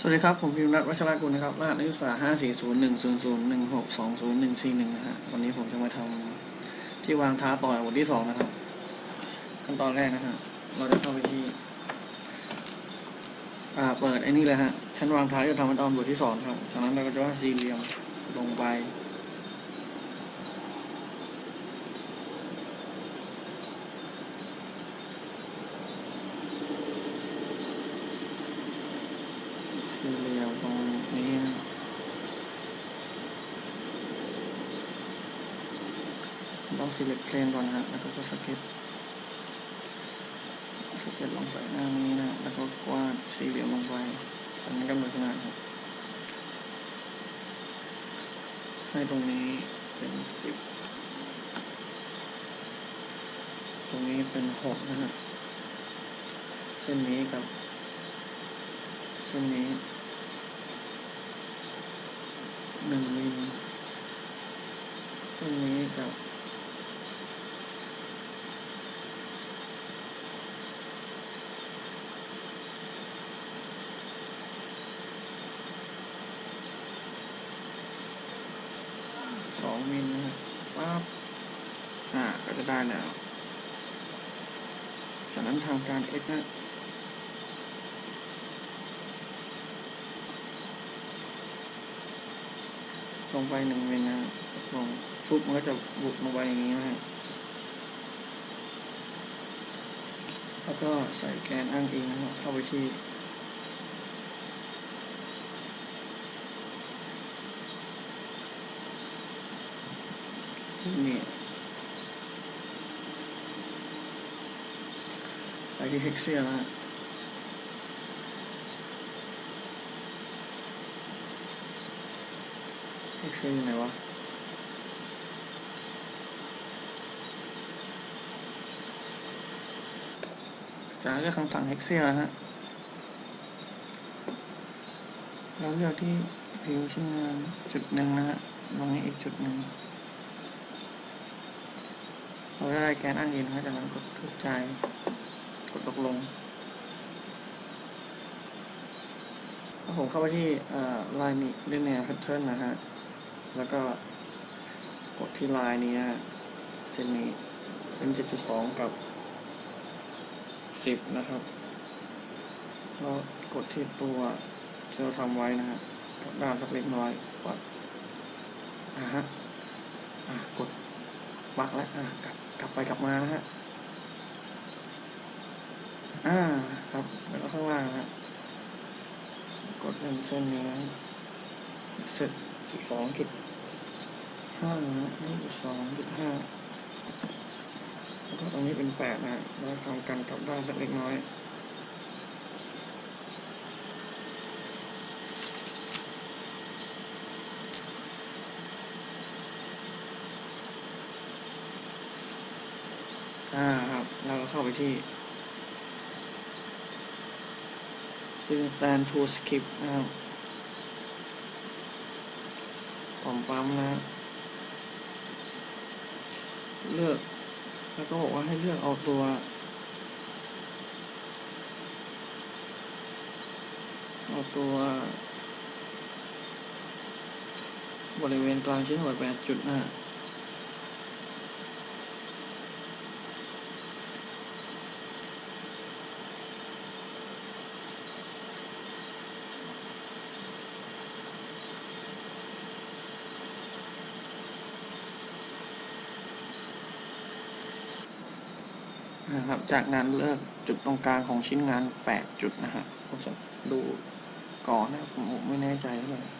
สวัสดีครับ ผมพิมพ์รัตวัชรกุลนะครับ รหัสนักศึกษา5 4 0 1 0 0 1 6 2 0 1 4 1นะฮะวันนี้ผมจะมาทำที่วางท้าต่อยบทที่2นะครับ ขั้นตอนแรกนะฮะ เราจะเข้าไปที่ อ่า เปิดไอ้นี่เลยฮะ ชั้นวางท้ายจะทำขั้นตอนบทที่2ครับ จากนั้นเราก็จะวาดสี่เหลี่ยมลงไป สี่เหลี่ยมตรงนี้ต้อง select plane ก่อนนะฮะแล้วก็กด sketch sketch ลงใส่หน้านี้นะ แล้วก็วาดสี่เหลี่ยมลงไปตอนนี้กำหนดขนาดครับให้ตรงนี้เป็นสิบตรงนี้เป็นหกนะฮะเส้นนี้กับเส้นนี้ หนึ่งมิลเส้นนี้กับสองมิลนะครับปั๊บอ่าก็จะได้แล้วจากนั้นทำการ x นะ ลงไปหนึ่งเมตรนะลงฟุบมันก็จะบุดลงไปอย่างนี้นะฮะแล้วก็ใส่แกนอ้างอิงนะครับเข้าไปที่นี่ไปที่เฮกเซียนะฮะ เอ็กเซลอยู่ไหนวะจะเลือกคำสั่ง Excel นะฮะเราเลือกที่ผิวชิ้นงานจุดหนึ่งนะฮะตรงนี้อีกจุดหนึ่งเราได้แกนอ้างอิงนะจากนั้นกดถูกใจ กดตกลงแล้วผมเข้าไปที่ลายนี้เรียกแนวแพทเทิร์นนะฮะ แล้วก็กดที่ลายนี้ฮะเส้นนี้เป็น 7.2 กับ 10 นะครับแล้วกดที่ตัวที่เราทำไว้นะฮะกดด้านสักเล็กน้อยปัดอ่าฮะอ่ากดบักแล้วอ่ากลับกลับไปกลับมานะฮะอ่าครับแล้วก็ข้างล่างนะฮะกดเป็นเส้นนี้นะ เสร็จสิบสองจุดห้านะนี่สองจุดห้าแล้วก็ตรงนี้เป็นแปดนะแล้วทำกันกลับด้านสักเล็กน้อยอ่าครับเราก็เข้าไปที่ Business Stand to Skip นะครับ ผมปั๊มนะเลือก แล้วก็บอกว่าให้เลือกเอาตัว เอาตัว บริเวณกลางชิ้นหัวแปดจุดหนะ นะครับ จากนั้นเลือกจุดตรงกลางของชิ้นงานแปดจุดนะฮะผมจะดูก่อนนะครับผมไม่แน่ใจเท่าไหร่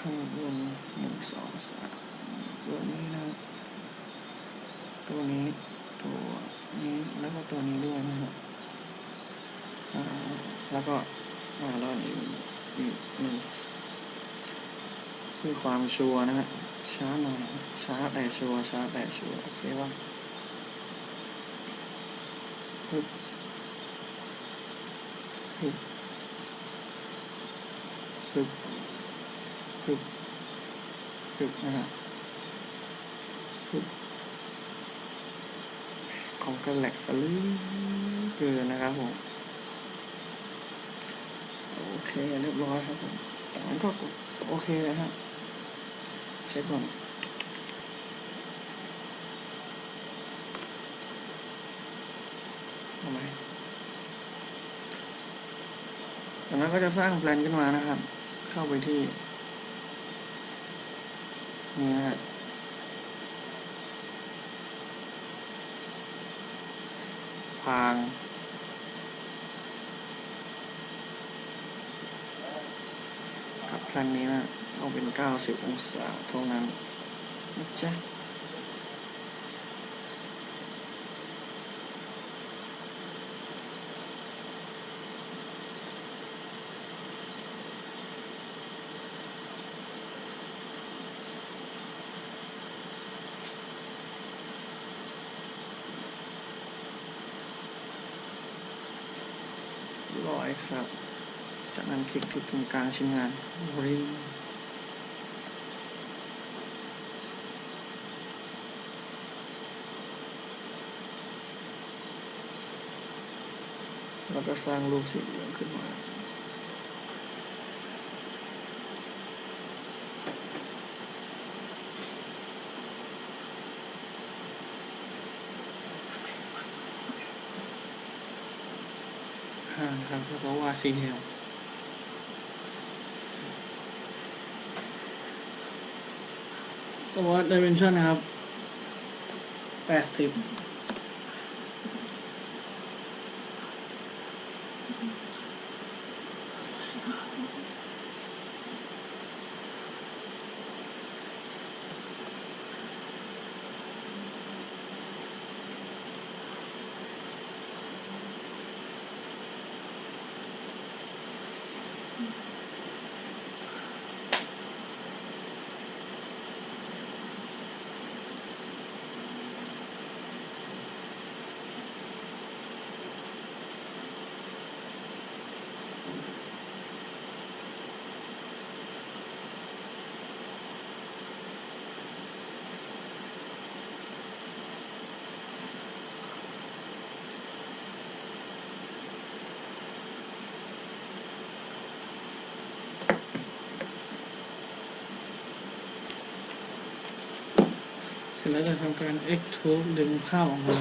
ข้างบนหนึ่งสองสามตัวนี้นะ ตัวนี้ตัวนี้แล้วก็ตัวนี้ด้วยนะฮะแล้วก็อ่าแล้วอันนี้อีกหนึ่งเพื่อความชัวร์นะฮะ ช้าหน่อยช้าแต่ชัวร์ช้าแต่ชัวร์โอเคว่าฮึบฮึบฮึบฮึบฮึบนะฮะฮึบของก็แหลกสลือเกินะครับผมโอเคเรียบร้อยครับผมจากนั้นก็กดโอเคเลยฮะ เช็คก่อนเอาไหมจากนั้นก็จะสร้างแปลนขึ้นมานะครับ เข้าไปที่ นี่นะฮะพางกับแพลนนี้นะ เอาเป็น 90 องศาเท่านั้นนะจ๊ะร้อยครับ จากนั้นคลิกที่ตรงกลางชิ้นงานริ แล้วก็สร้างรูปสี่เหลี่ยมขึ้นมาอ่าครับแล้วก็วาดสี่เหลี่ยมสมมติดิเมนชั่นนะครับแปดสิบ สร็จแล้วจะทำการ extrude ดึงภาพออกมา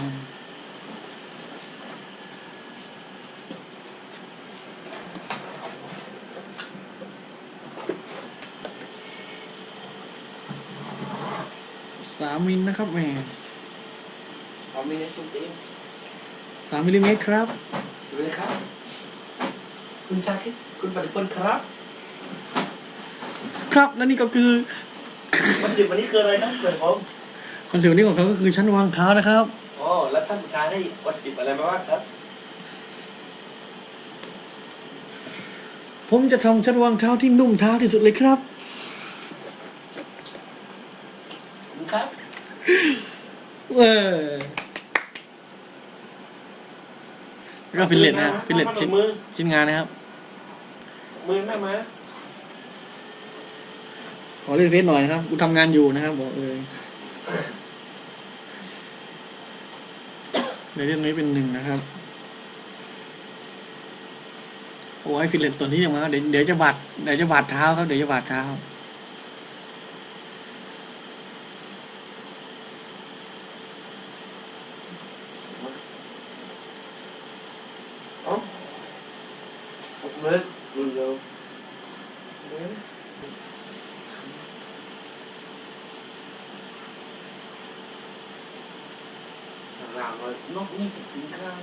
สามมิลนะครับแหม่ขอมีในคุณตีมสามมิลลิเมตรครับดูเลยครับ คุณชาคิดคุณปฏิพลครับ ครับ และนี่ก็คือวันดิบวันนี้คืออะไรครับเปิดผม คอนเซ็ปต์วันนี้ของเขาก็คือชั้นวางเท้านะครับอ๋อแล้วท่านประธานให้วัตถุดิบอะไรมาบ้างครับ ผมจะทำชั้นวางเท้าที่นุ่มเท้าที่สุดเลยครับ คุณครับ เออแล้วก็ฟิลเลตนะฟิลเลตชิ้นมือชิ้นงานนะครับ มือแม่มาขอเล่นเฟซหน่อยนะครับ กูทำงานอยู่นะครับ บอกเลย ในเรื่องนี้เป็นหนึ่งนะครับโอ้ยฟิลเลตส่วนที่ยังมาเดี๋ยวเดี๋ยวจะบาดเดี๋ยวจะบาดเท้าครับ เดี๋ยวจะบาดเท้าเอ๋อเมื่อรุนเร็วเมื่อ หลังเลยนกนี่กินข้าว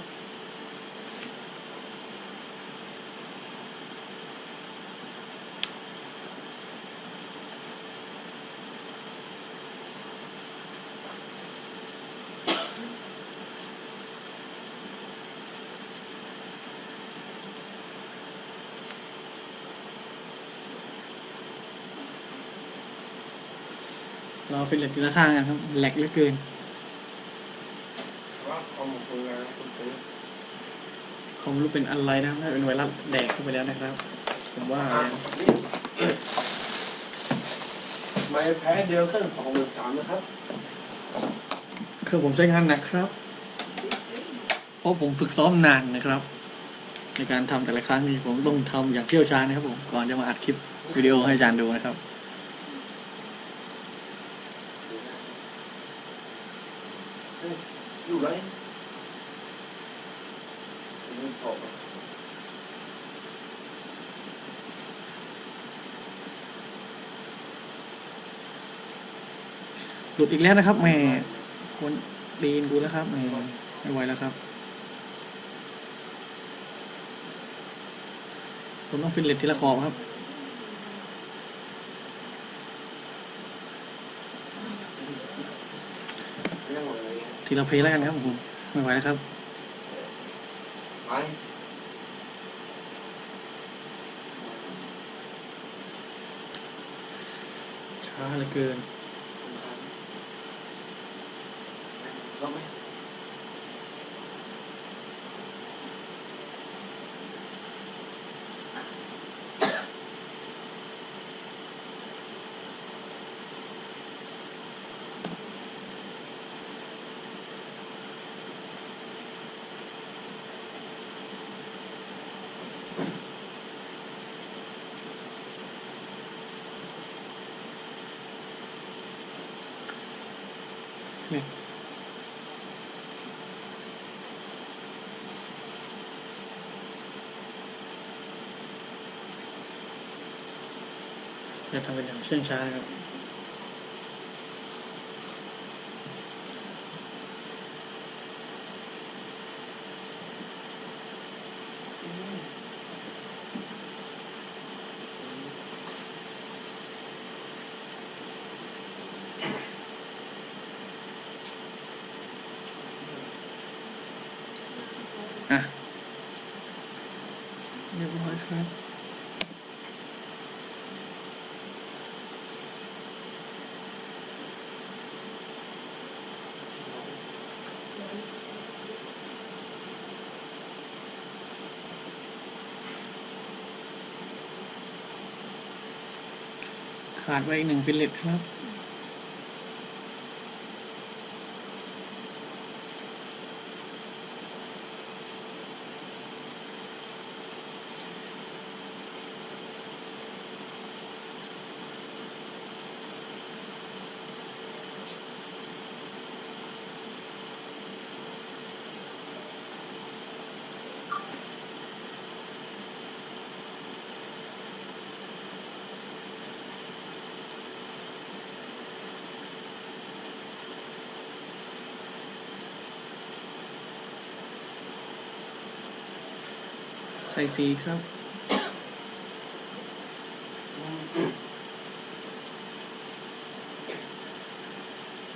เราฟิลเลตทีละข้างกันครับแหลกเหลือเกิน ว่าคอมของคุณนะคุณซื้อ คอมรู้เป็นอะไรนะครับน่าเป็นไวรัสแดกเข้าไปแล้วนะครับ ผมว่าอะนี่ไม่แพ้เดียวเครื่องสองหมื่นสามนะครับคือผมใช้งานหนักครับเดี๋ราะผมฝึกซ้อมนานนะครับ ในการทำแต่ละครั้งนี่ผมต้องทำอย่างเชี่ยวชาญนะครับผมก่อนจะมาอัดคลิปวิดีโอให้อาจารย์ดูนะครับเฮ้ยอยู่ไรเงินสอบอะ หลุดอีกแล้วนะครับแหม่คนดีนกูแล้วครับแหม่ไม่ไหวแล้วครับ ผมต้องฟินเลตทีละขอบครับไม่ต้องหมดเลยทีละเพลย์แล้วกันครับผมไม่ไหวแล้วครับไปช้าเหลือเกิน สำคัญ ล จะทำเป็นอย่างเชื่องช้าครับ อะ เรียบร้อยครับ ขาดไว้อีกหนึ่งฟิลเลตครับ ส่สีครับ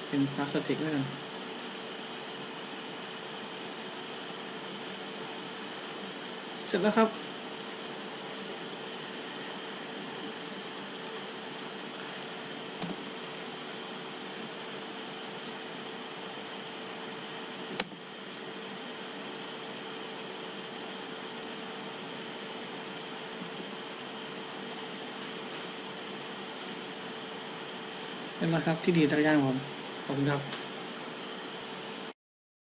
เป็นพลาสติกแล้วกันเสร็จแล้วครับ เป็นแล้วครับที่ดีจักรยานผมขอบคุณครับ